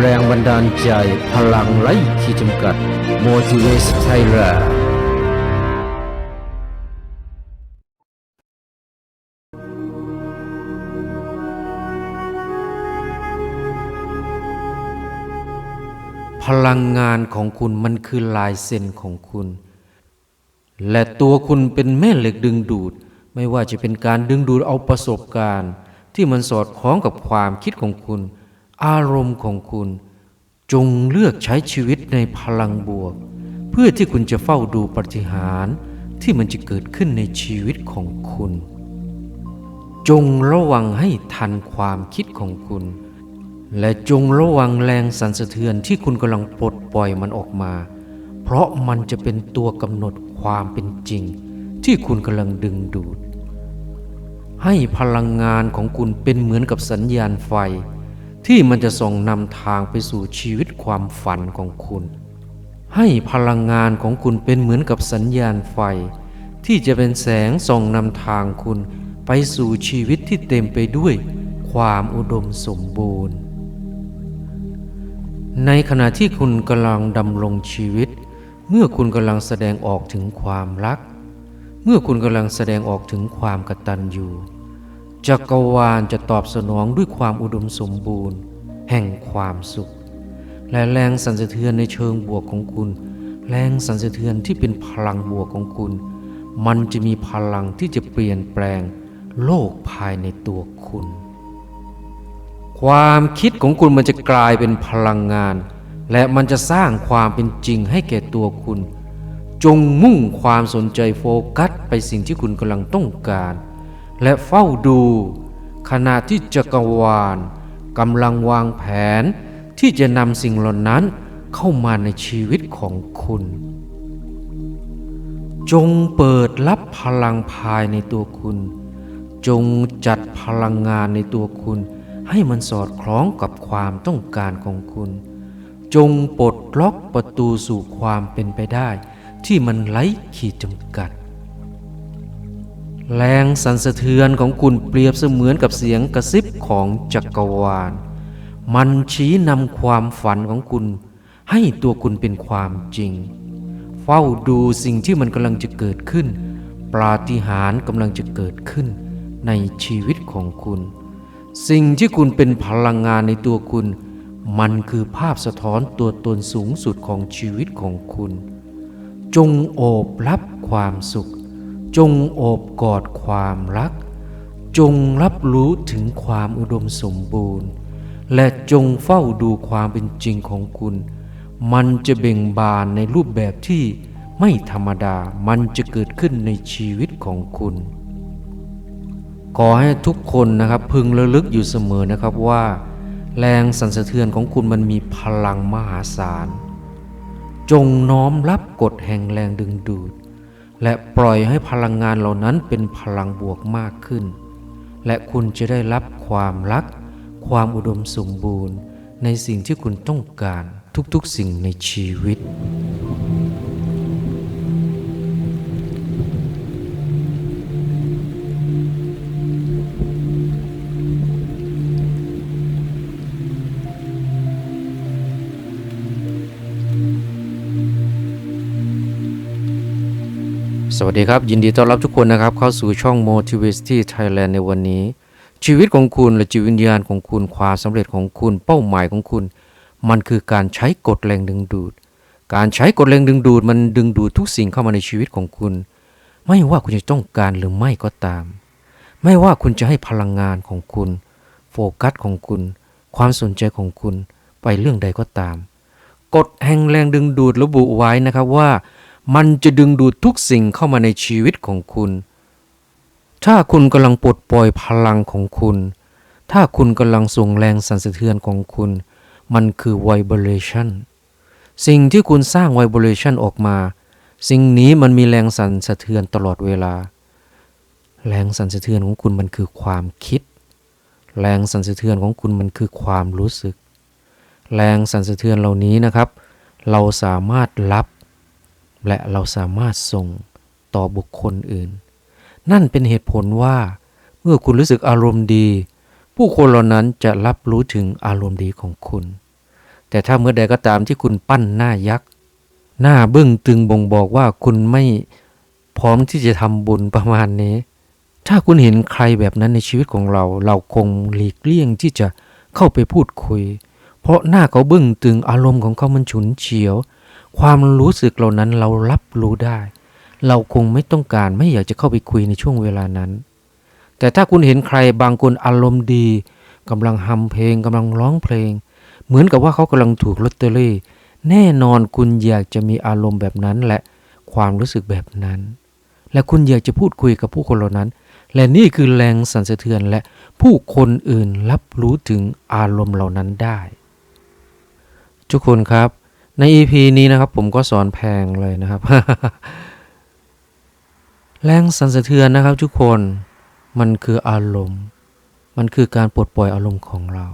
แรงบันดาลใจพลังไร้ขีดจำกัด Motivate Thailand พลังงานของคุณมันคือลายเซ็นของคุณ และตัวคุณเป็นแม่เหล็กดึงดูด ไม่ว่าจะเป็นการดึงดูดเอาประสบการณ์ ที่มันสอดคล้องกับความคิดของคุณ อารมณ์ของคุณ จงเลือกใช้ชีวิตในพลังบวก เพื่อที่คุณจะเฝ้าดูปฏิหารที่มันจะเกิดขึ้นในชีวิตของคุณ จงระวังให้ทันความคิดของคุณ และจงระวังแรงสั่นสะเทือนที่คุณกำลังปลดปล่อยมันออกมา เพราะมันจะเป็นตัวกำหนดความเป็นจริง ที่คุณกำลังดึงดูด ให้พลังงานของคุณเป็นเหมือนกับสัญญาณไฟ ที่มันจะส่องนำทางไปสู่ชีวิตความฝันของคุณ ให้พลังงานของคุณเป็นเหมือนกับสัญญาณไฟ ที่จะเป็นแสงส่องนำทางคุณไปสู่ชีวิตที่เต็มไปด้วยความอุดมสมบูรณ์ ในขณะที่คุณกำลังดำรงชีวิต เมื่อคุณกำลังแสดงออกถึงความรัก เมื่อคุณกำลังแสดงออกถึงความกตัญญู จักรวาลจะตอบสนองด้วยความอุดมสมบูรณ์ แห่งความสุข และแรงสั่นสะเทือนในเชิงบวกของคุณ แรงสั่นสะเทือนที่เป็นพลังบวกของคุณ มันจะมีพลังที่จะเปลี่ยนแปลงโลกภายในตัวคุณ ความคิดของคุณมันจะกลายเป็นพลังงาน และมันจะสร้างความเป็นจริงให้แก่ตัวคุณ จงมุ่งความสนใจโฟกัสไปสิ่งที่คุณกำลังต้องการ และเฝ้าดู ขณะที่จักรวาลกำลังวางแผนที่จะนำสิ่งเหล่านั้นเข้ามาในชีวิตของคุณ จงเปิดรับพลังภายในตัวคุณ จงจัดพลังงานในตัวคุณ ให้มันสอดคล้องกับความต้องการของคุณ จงปลดล็อกประตูสู่ความเป็นไปได้ ที่มันไร้ขีดจำกัด แรงสั่นสะเทือนของคุณเปรียบเสมือนกับเสียงกระซิบของจักรวาล มันชี้นำความฝันของคุณ ให้ตัวคุณเป็นความจริง เฝ้าดูสิ่งที่มันกำลังจะเกิดขึ้นปาฏิหาริย์กำลังจะเกิดขึ้น ในชีวิตของคุณ สิ่งที่คุณเป็นพลังงานในตัวคุณ มันคือภาพสะท้อนตัวตนสูงสุดของชีวิตของคุณ จงโอบรับความสุข จงโอบกอดความรัก จงรับรู้ถึงความอุดมสมบูรณ์ และจงเฝ้าดูความเป็นจริงของคุณ มันจะเบ่งบานในรูปแบบที่ไม่ธรรมดา มันจะเกิดขึ้นในชีวิตของคุณ ขอให้ทุกคนนะครับพึงระลึกอยู่เสมอนะครับว่า แรงสั่นสะเทือนของคุณมันมีพลังมหาศาล จงน้อมรับกฎแห่งแรงดึงดูด และปล่อยให้พลังงานเหล่านั้นเป็นพลังบวกมากขึ้น และคุณจะได้รับความรัก ความอุดมสมบูรณ์ ในสิ่งที่คุณต้องการทุกๆสิ่งในชีวิต สวัสดีครับ ยินดีต้อนรับทุกคนนะครับ เข้าสู่ช่อง Motivate Thailand ในวันนี้ ชีวิตของคุณและจิตวิญญาณของคุณความสำเร็จของคุณ เป้าหมายของคุณ มันคือการใช้กฎแรงดึงดูด การใช้กฎแรงดึงดูด มันดึงดูดทุกสิ่งเข้ามาในชีวิตของคุณ ไม่ว่าคุณจะต้องการหรือไม่ก็ตาม ไม่ว่าคุณจะให้พลังงานของคุณ โฟกัสของคุณ ความสนใจของคุณไปเรื่องใดก็ตามกฎแห่งแรงดึงดูดระบุไว้นะครับว่า มันจะดึงดูดทุกสิ่งเข้ามาในชีวิตของคุณ ถ้าคุณกำลังปลดปล่อยพลังของคุณ ถ้าคุณกำลังส่งแรงสั่นสะเทือนของคุณ มันคือ vibration สิ่งที่คุณสร้าง vibration ออกมา สิ่งนี้มันมีแรงสั่นสะเทือนตลอดเวลา แรงสั่นสะเทือนของคุณมันคือความคิด แรงสั่นสะเทือนของคุณมันคือความรู้สึก แรงสั่นสะเทือนเหล่านี้นะครับ เราสามารถรับ และเราสามารถส่งต่อบุคคลอื่น นั่นเป็นเหตุผลว่า เมื่อคุณรู้สึกอารมณ์ดี ผู้คนเหล่านั้นจะรับรู้ถึงอารมณ์ดีของคุณ แต่ถ้าเมื่อใดก็ตามที่คุณปั้นหน้ายักษ์หน้าบึ้งตึงบ่งบอกว่าคุณไม่พร้อมที่จะทำบุญประมาณนี้ ถ้าคุณเห็นใครแบบนั้นในชีวิตของเรา เราคงหลีกเลี่ยงที่จะเข้าไปพูดคุย เพราะหน้าเขาบึ้งตึงอารมณ์ของเขามันฉุนเฉียว ความรู้สึกเหล่านั้นเรารับรู้ได้ เราคงไม่ต้องการไม่อยากจะเข้าไปคุยในช่วงเวลานั้น แต่ถ้าคุณเห็นใครบางคนอารมณ์ดีกำลังฮัมเพลงกำลังร้องเพลง เหมือนกับว่าเขากำลังถูกลอตเตอรี่ แน่นอนคุณอยากจะมีอารมณ์แบบนั้นและความรู้สึกแบบนั้น และคุณอยากจะพูดคุยกับผู้คนเหล่านั้น และนี่คือแรงสั่นสะเทือนและผู้คนอื่นรับรู้ถึงอารมณ์เหล่านั้นได้ ทุกคนครับ ใน EP นี้นะครับผมก็สอนแพงเลยนะครับ แรงสั่นสะเทือนนะครับทุกคนมันคืออารมณ์ มันคือการปลดปล่อยอารมณ์ของเรา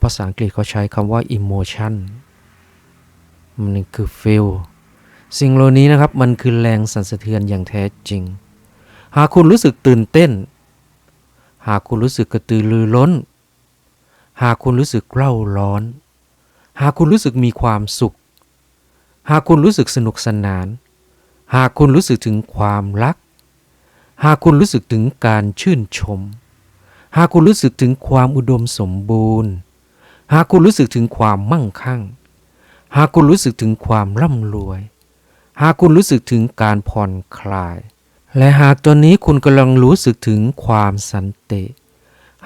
ภาษาอังกฤษเขาใช้คำว่า emotion มันคือ feel สิ่งเหล่านี้นะครับมันคือแรงสั่นสะเทือนอย่างแท้จริง หากคุณรู้สึกตื่นเต้น หากคุณรู้สึกกระตือรือร้น หากคุณรู้สึกเร่าร้อน หากคุณรู้สึกมีความสุข หากคุณรู้สึกสนุกสนาน หากคุณรู้สึกถึงความรัก หากคุณรู้สึกถึงการชื่นชม หากคุณรู้สึกถึงความอุดมสมบูรณ์ หากคุณรู้สึกถึงความมั่งคั่ง หากคุณรู้สึกถึงความร่ำรวย หากคุณรู้สึกถึงการผ่อนคลาย และหากตอนนี้คุณกำลังรู้สึกถึงความสันติ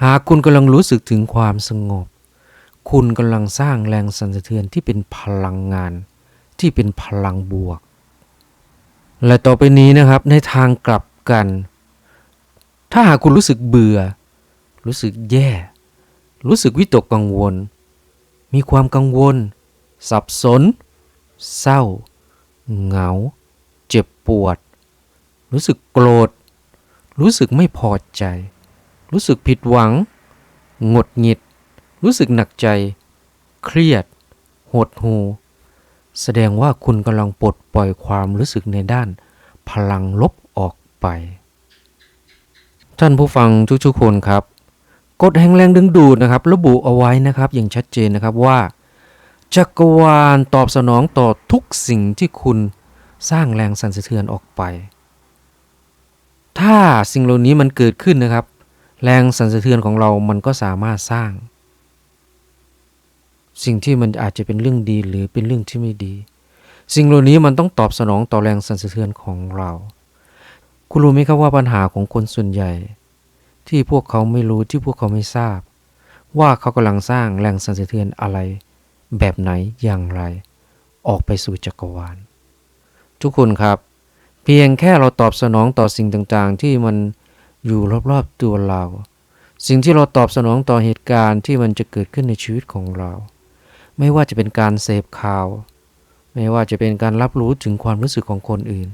หากคุณกำลังรู้สึกถึงความสงบ คุณกำลังสร้างแรงสั่นสะเทือนที่เป็นพลังงาน ที่เป็นพลังบวก และต่อไปนี้นะครับในทางกลับกัน ถ้าหากคุณรู้สึกเบื่อ รู้สึกแย่ รู้สึกวิตกกังวล มีความกังวล สับสน เศร้า เหงา เจ็บปวด รู้สึกโกรธ รู้สึกไม่พอใจ รู้สึกผิดหวัง หงดหงิด รู้สึกหนักใจ เครียด หดหู แสดงว่าคุณกำลังปลดปล่อยความรู้สึกในด้าน พลังลบออกไป ท่านผู้ฟังทุกๆคนครับ กฎแห่งแรงดึงดูดนะครับ ระบุเอาไว้นะครับ อย่างชัดเจนนะครับว่า จักรวาลตอบสนองต่อทุกสิ่งที่คุณสร้างแรงสั่นสะเทือนออกไป ถ้าสิ่งเหล่านี้มันเกิดขึ้นนะครับ แรงสั่นสะเทือนของเรามันก็สามารถสร้าง สิ่งที่มันอาจจะเป็นเรื่องดีหรือเป็นเรื่องที่ไม่ดี สิ่งเหล่านี้มันต้องตอบสนองต่อแรงสั่นสะเทือนของเรา คุณรู้ไหมครับว่าปัญหาของคนส่วนใหญ่ ที่พวกเขาไม่รู้ที่พวกเขาไม่ทราบ ว่าเขากำลังสร้างแรงสั่นสะเทือนอะไร แบบไหนอย่างไร ออกไปสู่จักรวาล ทุกคนครับ เพียงแค่เราตอบสนองต่อสิ่งต่างๆ ที่มันอยู่รอบๆตัวเรา สิ่งที่เราตอบสนองต่อเหตุการณ์ที่มันจะเกิดขึ้นในชีวิตของเรา ไม่ว่าจะเป็นการเสพข่าว ไม่ว่าจะเป็นการรับรู้ถึงความรู้สึกของคนอื่น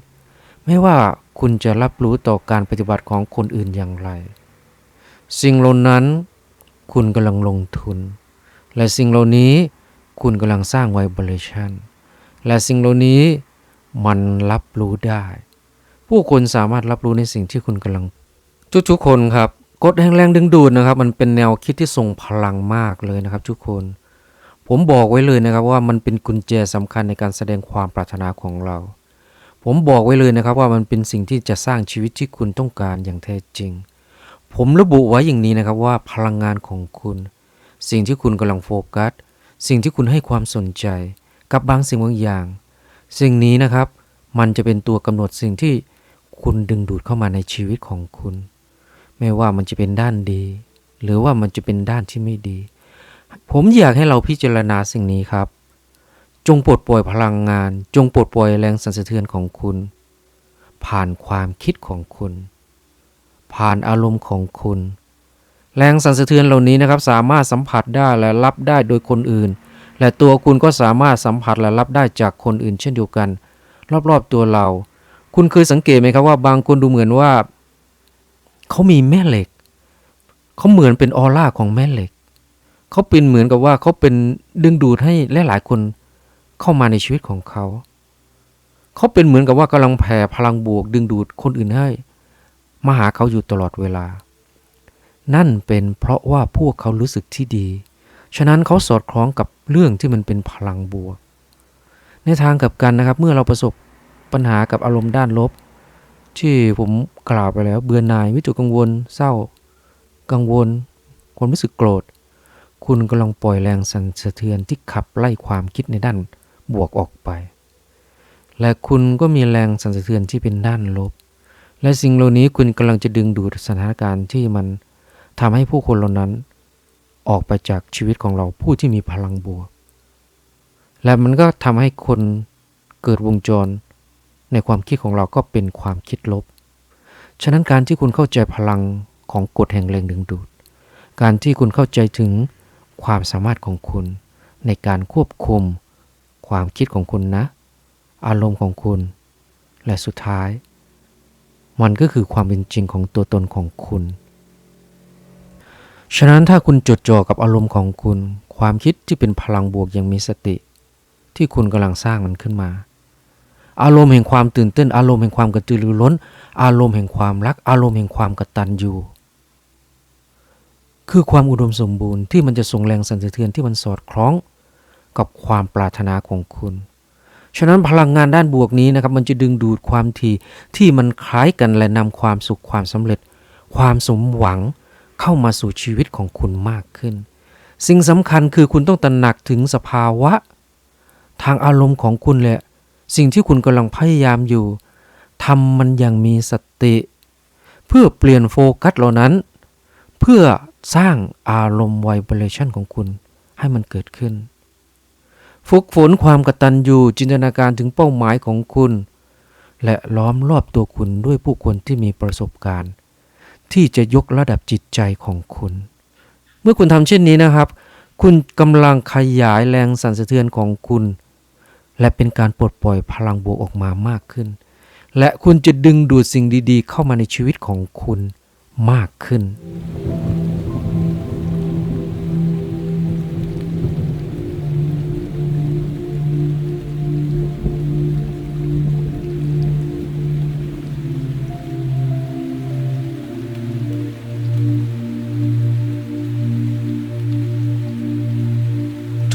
ไม่ว่าคุณจะรับรู้ต่อการปฏิบัติของคนอื่นอย่างไร สิ่งเหล่านั้น คุณกำลังลงทุน และสิ่งเหล่านี้คุณกำลังสร้างไวเบรชันและสิ่งเหล่านี้มันรับรู้ได้ ผู้คนสามารถรับรู้ในสิ่งที่คุณกำลังทุกๆคนครับกฎแห่งแรงดึงดูดนะครับ มันเป็นแนวคิดที่ทรงพลังมากเลยนะครับ ทุกคน ผมบอกไว้เลยนะครับว่ามันเป็นกุญแจสำคัญในการแสดงความปรารถนาของเรา ผมบอกไว้เลยนะครับว่ามันเป็นสิ่งที่จะสร้างชีวิตที่คุณต้องการอย่างแท้จริง ผมระบุไว้อย่างนี้นะครับว่าพลังงานของคุณ สิ่งที่คุณกำลังโฟกัส สิ่งที่คุณให้ความสนใจ กับบางสิ่งบางอย่าง สิ่งนี้นะครับ มันจะเป็นตัวกำหนดสิ่งที่คุณดึงดูดเข้ามาในชีวิตของคุณ ไม่ว่ามันจะเป็นด้านดี หรือว่ามันจะเป็นด้านที่ไม่ดี ผมอยากให้เราพิจารณาสิ่งนี้ครับ จงปลดปล่อยพลังงาน จงปลดปล่อยแรงสั่นสะเทือนของคุณ ผ่านความคิดของคุณ ผ่านอารมณ์ของคุณ แรงสั่นสะเทือนเหล่านี้นะครับ สามารถสัมผัสได้และรับได้โดยคนอื่น และตัวคุณก็สามารถสัมผัสและรับได้จากคนอื่น เช่นเดียวกัน รอบๆตัวเรา คุณเคยสังเกตไหมครับว่าบางคนดูเหมือนว่า เขามีแม่เหล็ก เขาเหมือนเป็นออร่าของแม่เหล็ก เขาเป็นเหมือนกับว่าเขาเป็นดึงดูดให้หลายๆคนเข้ามาในชีวิตของเขา เขาเป็นเหมือนกับว่ากำลังแผ่พลังบวก ดึงดูดคนอื่นให้มาหาเขาอยู่ตลอดเวลา นั่นเป็นเพราะว่าพวกเขารู้สึกที่ดี ฉะนั้นเขาสอดคล้องกับเรื่องที่มันเป็นพลังบวก ในทางกลับกันนะครับ เมื่อเราประสบปัญหากับอารมณ์ด้านลบ ที่ผมกล่าวไปแล้ว เบื่อหน่าย วิตกกังวล เศร้า กังวล ความรู้สึกโกรธ คุณกำลังปล่อยแรงสั่นสะเทือนที่ขับไล่ความคิดในด้านบวกออกไป และคุณก็มีแรงสั่นสะเทือนที่เป็นด้านลบ และสิ่งเหล่านี้คุณกำลังจะดึงดูดสถานการณ์ที่มันทำให้ผู้คนเหล่านั้น ออกไปจากชีวิตของเราผู้ที่มีพลังบวก และมันก็ทำให้คนเกิดวงจร ในความคิดของเราก็เป็นความคิดลบ ฉะนั้นการที่คุณเข้าใจพลังของกฎแห่งแรงดึงดูด การที่คุณเข้าใจถึง ความสามารถของคุณในการควบคุม ความคิดของคุณนะ อารมณ์ของคุณ และสุดท้าย มันก็คือความเป็นจริงของตัวตนของคุณ ฉะนั้นถ้าคุณจดจ่อกับอารมณ์ของคุณ ความคิดที่เป็นพลังบวกย่างมีสติ ที่คุณกำลังสร้างมันขึ้นมา อารมณ์แห่งความตื่นเต้น อารมณ์แห่งความกระตือรือร้น อารมณ์แห่งความรัก อารมณ์แห่งความกตัญญู คือความอุดมสมบูรณ์ที่มันจะส่งแรงสั่นสะเทือนที่มันสอดคล้องกับความปรารถนาของคุณ ฉะนั้นพลังงานด้านบวกนี้นะครับ มันจะดึงดูดความถี่ที่มันคล้ายกันและนำความสุขความสำเร็จ ความสมหวังเข้ามาสู่ชีวิตของคุณมากขึ้น สิ่งสำคัญคือคุณต้องตระหนักถึงสภาวะ ทางอารมณ์ของคุณแหละสิ่งที่คุณกำลังพยายามอยู่ทำมันอย่างมีสติ เพื่อเปลี่ยนโฟกัสเหล่านั้น เพื่อ สร้างอารมณ์ไวเบรชันของคุณให้มันเกิดขึ้น ฝึกฝนความกตัญญูจินตนาการถึงเป้าหมายของคุณ และล้อมรอบตัวคุณด้วยผู้คนที่มีประสบการณ์ ที่จะยกระดับจิตใจของคุณ เมื่อคุณทำเช่นนี้นะครับ คุณกำลังขยายแรงสั่นสะเทือนของคุณ และเป็นการปลดปล่อยพลังบวกออกมามากขึ้น และคุณจะดึงดูดสิ่งดีๆ เข้ามาในชีวิตของคุณมากขึ้น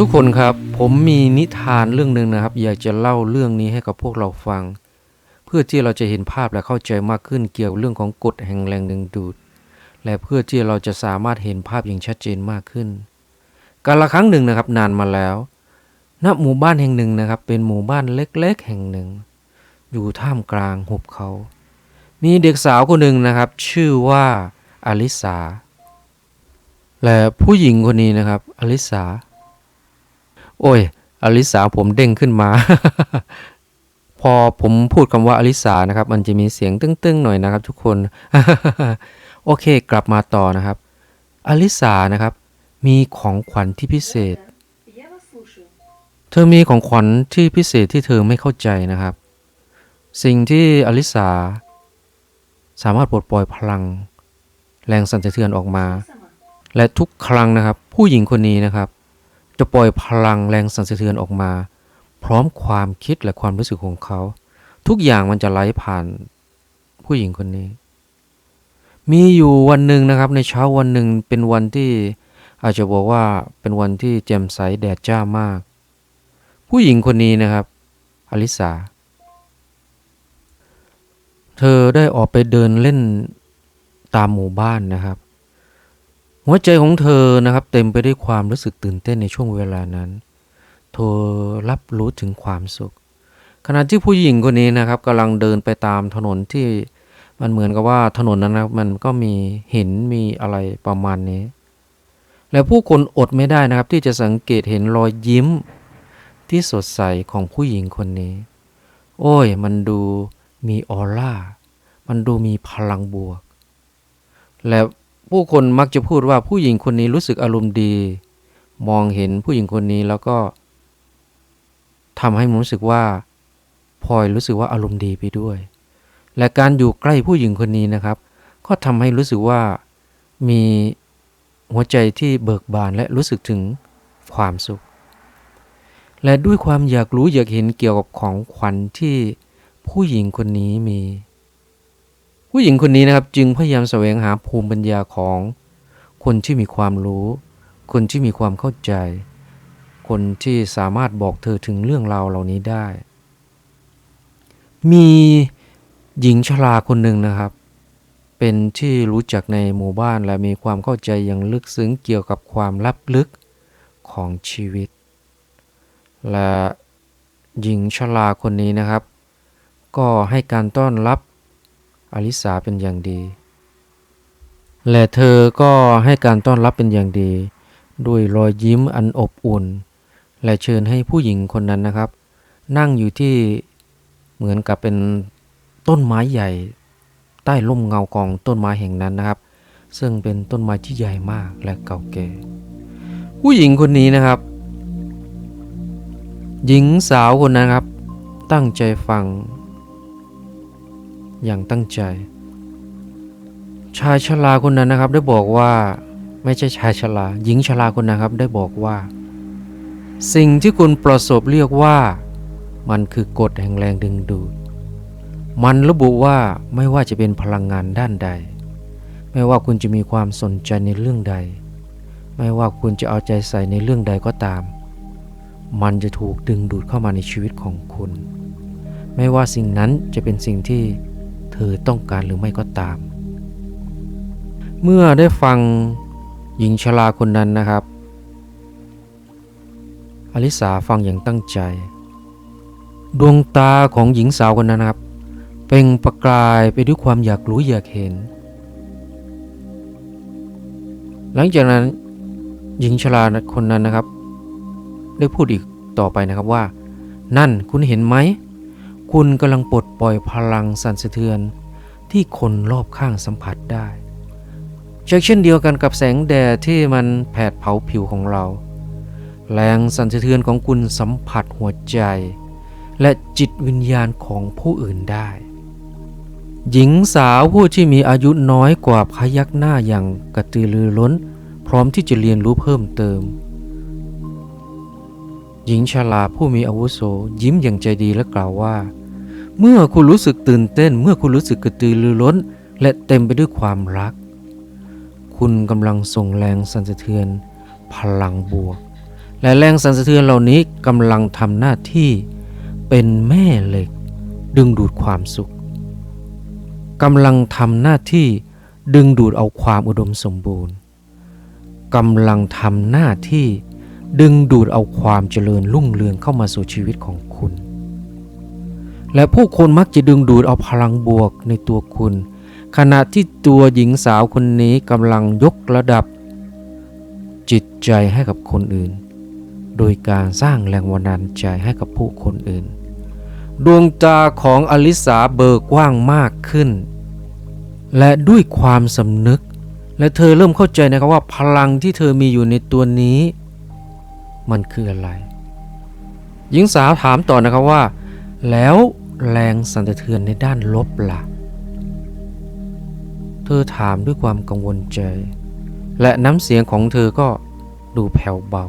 ทุกคนครับผมมีนิทานเรื่องหนึ่งนะครับ อยากจะเล่าเรื่องนี้ให้กับพวกเราฟัง เพื่อที่เราจะเห็นภาพและเข้าใจมากขึ้นเกี่ยวเรื่องของกฎแห่งแรงดึงดูด และเพื่อที่เราจะสามารถเห็นภาพอย่างชัดเจนมากขึ้น กาลครั้งหนึ่งนะครับนานมาแล้วณหมู่บ้านแห่งหนึ่งนะครับ เป็นหมู่บ้านเล็กๆ แห่งหนึ่ง อยู่ท่ามกลางหุบเขา มีเด็กสาวคนหนึ่งนะครับ ชื่อว่าอลิสาและผู้หญิงคนนี้นะครับอลิสา โอ้ย อลิสาผมเด้งขึ้นมา พอผมพูดคำว่าอลิสานะครับ มันจะมีเสียงตึ้งๆหน่อยนะครับ ทุกคน โอเค กลับมาต่อนะครับ อลิสานะครับ มีของขวัญที่พิเศษ เธอมีของขวัญที่พิเศษที่เธอไม่เข้าใจนะครับ สิ่งที่อลิสาสามารถปลดปล่อยพลัง แรงสั่นสะเทือนออกมา และทุกครั้งนะครับ ผู้หญิงคนนี้นะครับ จะปล่อยพลังแรงสั่นสะเทือนออกมา พร้อมความคิดและความรู้สึกของเขา ทุกอย่างมันจะไหลผ่านผู้หญิงคนนี้ มีอยู่วันหนึ่งนะครับในเช้าวันหนึ่งเป็นวันที่อาจจะบอกว่าเป็นวันที่แจ่มใสแดดจ้ามาก ผู้หญิงคนนี้นะครับอลิสาเธอได้ออกไปเดินเล่นตามหมู่บ้านนะครับ หัวใจของเธอนะครับ เต็มไปด้วยความรู้สึกตื่นเต้นในช่วงเวลานั้น เธอรับรู้ถึงความสุข ขณะที่ผู้หญิงคนนี้นะครับกำลังเดินไปตามถนนที่มันเหมือนกับว่าถนนนั้นนะมันก็มีหินมีอะไรประมาณนี้ และผู้คนอดไม่ได้นะครับ ที่จะสังเกตเห็นรอยยิ้มที่สดใสของผู้หญิงคนนี้ โอ้ย มันดูมีออร่า มันดูมีพลังบวก และ ผู้คนมักจะพูดว่าผู้หญิงคนนี้รู้สึกอารมณ์ดี มองเห็นผู้หญิงคนนี้แล้วก็ทำให้ผมรู้สึกว่าพลอยรู้สึกว่าอารมณ์ดีไปด้วย และการอยู่ใกล้ผู้หญิงคนนี้นะครับ ก็ทำให้รู้สึกว่ามีหัวใจที่เบิกบานและรู้สึกถึงความสุข และด้วยความอยากรู้อยากเห็นเกี่ยวกับของขวัญที่ผู้หญิงคนนี้มี ผู้หญิงคนนี้นะครับจึงพยายามแสวงหาภูมิปัญญาของคนที่มีความรู้ คนที่มีความเข้าใจ คนที่สามารถบอกเธอถึงเรื่องราวเหล่านี้ได้ มีหญิงชราคนหนึ่งนะครับ เป็นที่รู้จักในหมู่บ้านและมีความเข้าใจอย่างลึกซึ้งเกี่ยวกับความลับลึกของชีวิต และหญิงชราคนนี้นะครับ ก็ให้การต้อนรับ อลิสาเป็นอย่างดี และเธอก็ให้การต้อนรับเป็นอย่างดี ด้วยรอยยิ้มอันอบอุ่น และเชิญให้ผู้หญิงคนนั้นนะครับ นั่งอยู่ที่เหมือนกับเป็นต้นไม้ใหญ่ ใต้ร่มเงากองต้นไม้แห่งนั้นนะครับ ซึ่งเป็นต้นไม้ที่ใหญ่มากและเก่าแก่ ผู้หญิงคนนี้นะครับ หญิงสาวคนนั้นครับ ตั้งใจฟัง อย่างตั้งใจ ชายชราคนนั้นนะครับได้บอกว่าไม่ใช่ชายชราหญิงชราคนนะครับได้บอกว่า สิ่งที่คุณประสบเรียกว่า มันคือกฎแห่งแรงดึงดูด มันระบุว่าไม่ว่าจะเป็นพลังงานด้านใด ไม่ว่าคุณจะมีความสนใจในเรื่องใด ไม่ว่าคุณจะเอาใจใส่ในเรื่องใดก็ตาม มันจะถูกดึงดูดเข้ามาในชีวิตของคุณ ไม่ว่าสิ่งนั้นจะเป็นสิ่งที่ ธอต้องการหรือไม่ก็ตาม เมื่อได้ฟังหญิงชราคนนั้นนะครับ อลิสาฟังอย่างตั้งใจ ดวงตาของหญิงสาวคนนั้นนะครับ เปล่งประกายไปด้วยความอยากรู้อยากเห็น หลังจากนั้นหญิงชราคนนั้นนะครับ ได้พูดอีกต่อไปนะครับว่า นั่นคุณเห็นไหม คุณกำลังปลดปล่อยพลังสั่นสะเทือนที่คนรอบข้างสัมผัสได้เช่นเดียวกันกับแสงแดดที่มันแผดเผาผิวของเรา แรงสั่นสะเทือนของคุณสัมผัสหัวใจ และจิตวิญญาณของผู้อื่นได้ หญิงสาวผู้ที่มีอายุน้อยกว่าพยักหน้าอย่างกระตือรือร้น พร้อมที่จะเรียนรู้เพิ่มเติม หญิงชราผู้มีอาวุโสยิ้มอย่างใจดีและกล่าวว่า เมื่อคุณรู้สึกตื่นเต้น เมื่อคุณรู้สึกกระตือรือร้น และเต็มไปด้วยความรัก คุณกำลังส่งแรงสั่นสะเทือน พลังบวก และแรงสั่นสะเทือนเหล่านี้กำลังทำหน้าที่เป็นแม่เหล็ก ดึงดูดความสุขกำลังทำหน้าที่ดึงดูดเอาความอุดมสมบูรณ์กำลังทำหน้าที่ดึงดูดเอาความเจริญรุ่งเรืองเข้ามาสู่ชีวิตของ และผู้คนมักจะดึงดูดเอาพลังบวกในตัวคุณ ขณะที่ตัวหญิงสาวคนนี้กำลังยกระดับ จิตใจให้กับคนอื่น โดยการสร้างแรงบันดาลใจให้กับผู้คนอื่น ดวงตาของอลิสาเบิกกว้างมากขึ้น และด้วยความสำนึก และเธอเริ่มเข้าใจนะครับว่าพลังที่เธอมีอยู่ในตัวนี้ มันคืออะไร หญิงสาวถามต่อนะครับว่าแล้ว แรงสั่นสะเทือนในด้านลบล่ะ เธอถามด้วยความกังวลใจ และน้ำเสียงของเธอก็ดูแผ่วเบา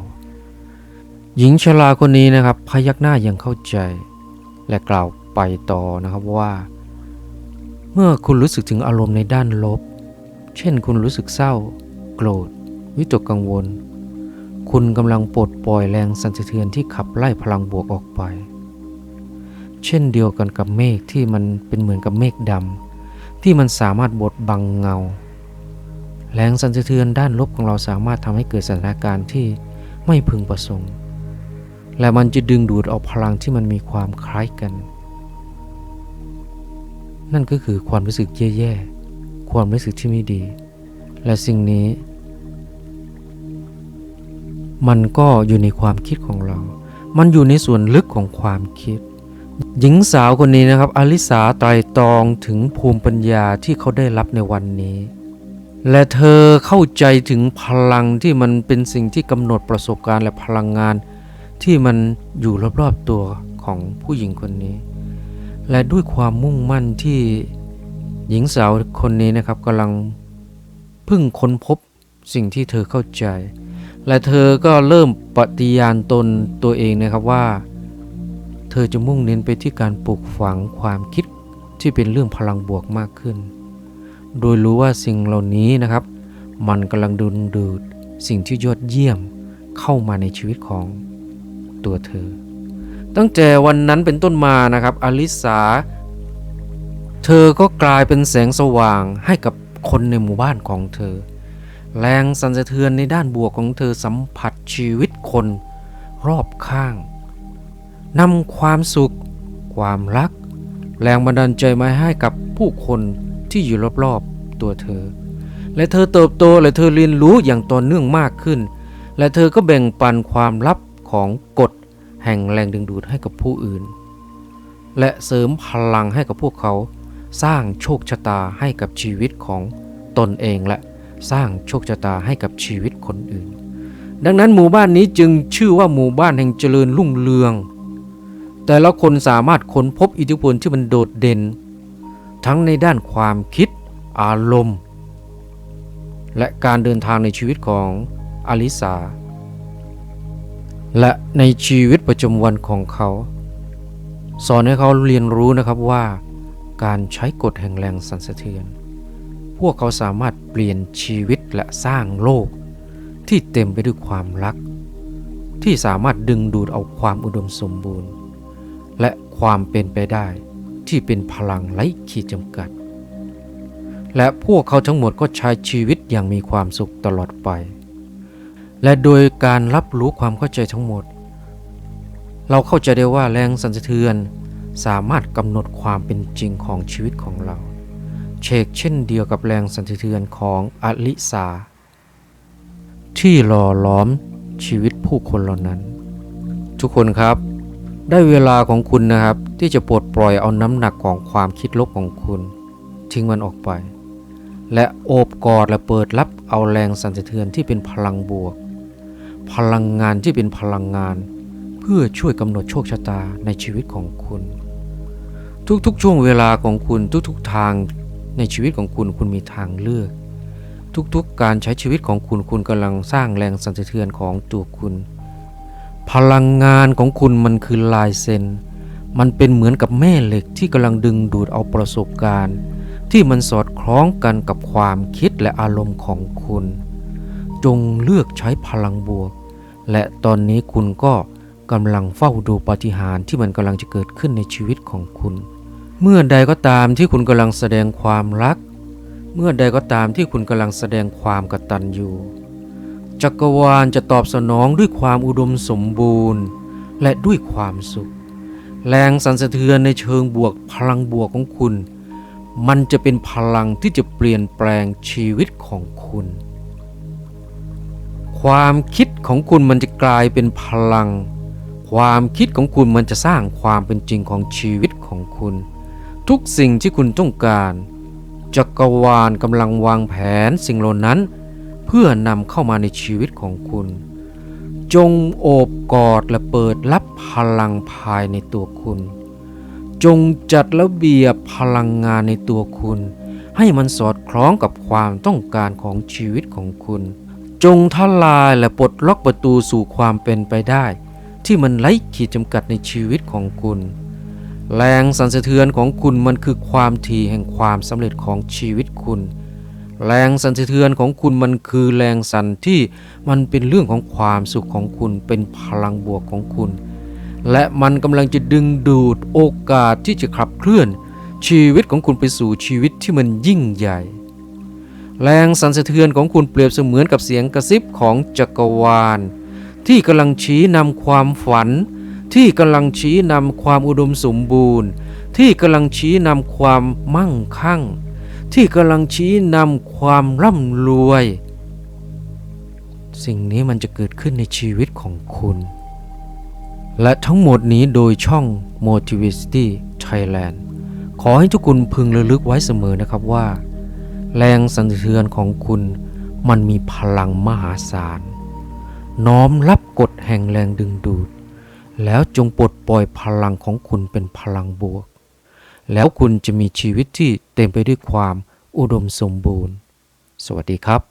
หญิงชราคนนี้นะครับ พยักหน้าย่างเข้าใจ และกล่าวไปต่อนะครับว่า เมื่อคุณรู้สึกถึงอารมณ์ในด้านลบ เช่นคุณรู้สึกเศร้า โกรธ วิตกกังวล คุณกำลังปลดปล่อยแรงสั่นสะเทือนที่ขับไล่พลังบวกออกไป เช่นเดียวกันกับเมฆที่มันเป็นเหมือนกับเมฆดำที่มันสามารถบดบังเงา แรงสั่นสะเทือนด้านลบของเราสามารถทำให้เกิดสถานการณ์ที่ไม่พึงประสงค์ และมันจะดึงดูดเอาพลังที่มันมีความคล้ายกัน นั่นก็คือความรู้สึกแย่ๆ ความรู้สึกที่ไม่ดี และสิ่งนี้ มันก็อยู่ในความคิดของเรา มันอยู่ในส่วนลึกของความคิด หญิงสาวคนนี้นะครับอลิสาไตรตรองถึงภูมิปัญญาที่เขาได้รับในวันนี้ และเธอเข้าใจถึงพลังที่มันเป็นสิ่งที่กำหนดประสบการณ์และพลังงาน ที่มันอยู่รอบๆตัวของผู้หญิงคนนี้ และด้วยความมุ่งมั่นที่หญิงสาวคนนี้นะครับกำลังเพิ่งค้นพบสิ่งที่เธอเข้าใจ และเธอก็เริ่มปฏิญาณตนตัวเองนะครับว่า เธอจะมุ่งเน้นไปที่การปลูกฝังความคิดที่เป็นเรื่องพลังบวกมากขึ้น โดยรู้ว่าสิ่งเหล่านี้นะครับ มันกำลังดึงดูดสิ่งที่ยอดเยี่ยมเข้ามาในชีวิตของตัวเธอ ตั้งแต่วันนั้นเป็นต้นมานะครับ อลิสา เธอก็กลายเป็นแสงสว่างให้กับคนในหมู่บ้านของเธอ แรงสั่นสะเทือนในด้านบวกของเธอสัมผัสชีวิตคนรอบข้าง นำความสุข ความรัก แรงบันดาลใจมาให้กับผู้คนที่อยู่รอบๆตัวเธอ และเธอเติบโตและเธอเรียนรู้อย่างต่อเนื่องมากขึ้น และเธอก็แบ่งปันความลับของกฎแห่งแรงดึงดูดให้กับผู้อื่น และเสริมพลังให้กับพวกเขาสร้างโชคชะตาให้กับชีวิตของตนเองและสร้างโชคชะตาให้กับชีวิตคนอื่น ดังนั้นหมู่บ้านนี้จึงชื่อว่าหมู่บ้านแห่งเจริญรุ่งเรือง แต่ละคนสามารถค้นพบอิทธิพลที่มันโดดเด่น ทั้งในด้านความคิด อารมณ์ และการเดินทางในชีวิตของอลิสา และในชีวิตประจำวันของเขา สอนให้เขาเรียนรู้นะครับว่าการใช้กฎแห่งแรงสั่นสะเทือน พวกเขาสามารถเปลี่ยนชีวิตและสร้างโลก ที่เต็มไปด้วยความรัก ที่สามารถดึงดูดเอาความอุดมสมบูรณ์ ความเป็นไปได้ที่เป็นพลังไร้ขีดจำกัด และพวกเขาทั้งหมดก็ใช้ชีวิตอย่างมีความสุขตลอดไป และโดยการรับรู้ความเข้าใจทั้งหมด เราเข้าใจได้ว่าแรงสั่นสะเทือนสามารถกำหนดความเป็นจริงของชีวิตของเรา เชกเช่นเดียวกับแรงสั่นสะเทือนของอลิสา ที่หล่อล้อมชีวิตผู้คนเหล่านั้น ทุกคนครับ ได้เวลาของคุณนะครับ ที่จะปลดปล่อยเอาน้ำหนักของความคิดลบของคุณ ทิ้งมันออกไป และโอบกอดและเปิดรับเอาแรงสั่นสะเทือนที่เป็นพลังบวก พลังงานที่เป็นพลังงาน เพื่อช่วยกำหนดโชคชะตาในชีวิตของคุณ ทุกๆช่วงเวลาของคุณทุกๆทางในชีวิตของคุณคุณมีทางเลือก ทุกๆการใช้ชีวิตของคุณคุณกำลังสร้างแรงสั่นสะเทือนของตัวคุณ พลังงานของคุณมันคือลายเซ็น มันเป็นเหมือนกับแม่เหล็กที่กำลังดึงดูดเอาประสบการณ์ ที่มันสอดคล้องกันกับความคิดและอารมณ์ของคุณ จงเลือกใช้พลังบวก และตอนนี้คุณก็กำลังเฝ้าดูปาฏิหาริย์ที่มันกำลังจะเกิดขึ้นในชีวิตของคุณ เมื่อใดก็ตามที่คุณกำลังแสดงความรัก เมื่อใดก็ตามที่คุณกำลังแสดงความกตัญญู จักรวาลจะตอบสนองด้วยความอุดมสมบูรณ์ และด้วยความสุข แรงสั่นสะเทือนในเชิงบวกพลังบวกของคุณ มันจะเป็นพลังที่จะเปลี่ยนแปลงชีวิตของคุณ ความคิดของคุณมันจะกลายเป็นพลัง ความคิดของคุณมันจะสร้างความเป็นจริงของชีวิตของคุณ ทุกสิ่งที่คุณต้องการจักรวาลกำลังวางแผนสิ่งเหล่านั้น เพื่อนำเข้ามาในชีวิตของคุณ จงโอบกอดและเปิดรับพลังภายในตัวคุณ จงจัดระเบียบพลังงานในตัวคุณ ให้มันสอดคล้องกับความต้องการของชีวิตของคุณ จงทลายและปลดล็อกประตูสู่ความเป็นไปได้ ที่มันไร้ขีดจำกัดในชีวิตของคุณแรงสั่นสะเทือนของคุณมันคือความถี่แห่งความสำเร็จของชีวิตคุณ แรงสั่นสะเทือนของคุณมันคือแรงสั่นที่มันเป็นเรื่องของความสุขของคุณเป็นพลังบวกของคุณ และมันกำลังจะดึงดูดโอกาสที่จะขับเคลื่อน ชีวิตของคุณไปสู่ชีวิตที่มันยิ่งใหญ่ แรงสั่นสะเทือนของคุณเปรียบเสมือนกับเสียงกระซิบของจักรวาล ที่กำลังชี้นำความฝัน ที่กำลังชี้นำความอุดมสมบูรณ์ ที่กำลังชี้นำความมั่งคั่ง ที่กำลังชี้นำความร่ำรวย สิ่งนี้มันจะเกิดขึ้นในชีวิตของคุณ และทั้งหมดนี้โดยช่อง Motivity Thailand ขอให้ทุกคนพึงระลึกไว้เสมอนะครับว่า แรงสั่นสะเทือนของคุณมันมีพลังมหาศาล น้อมรับกฎแห่งแรงดึงดูด แล้วจงปลดปล่อยพลังของคุณเป็นพลังบวก แล้วคุณจะมีชีวิตที่เต็มไปด้วยความอุดมสมบูรณ์ สวัสดีครับ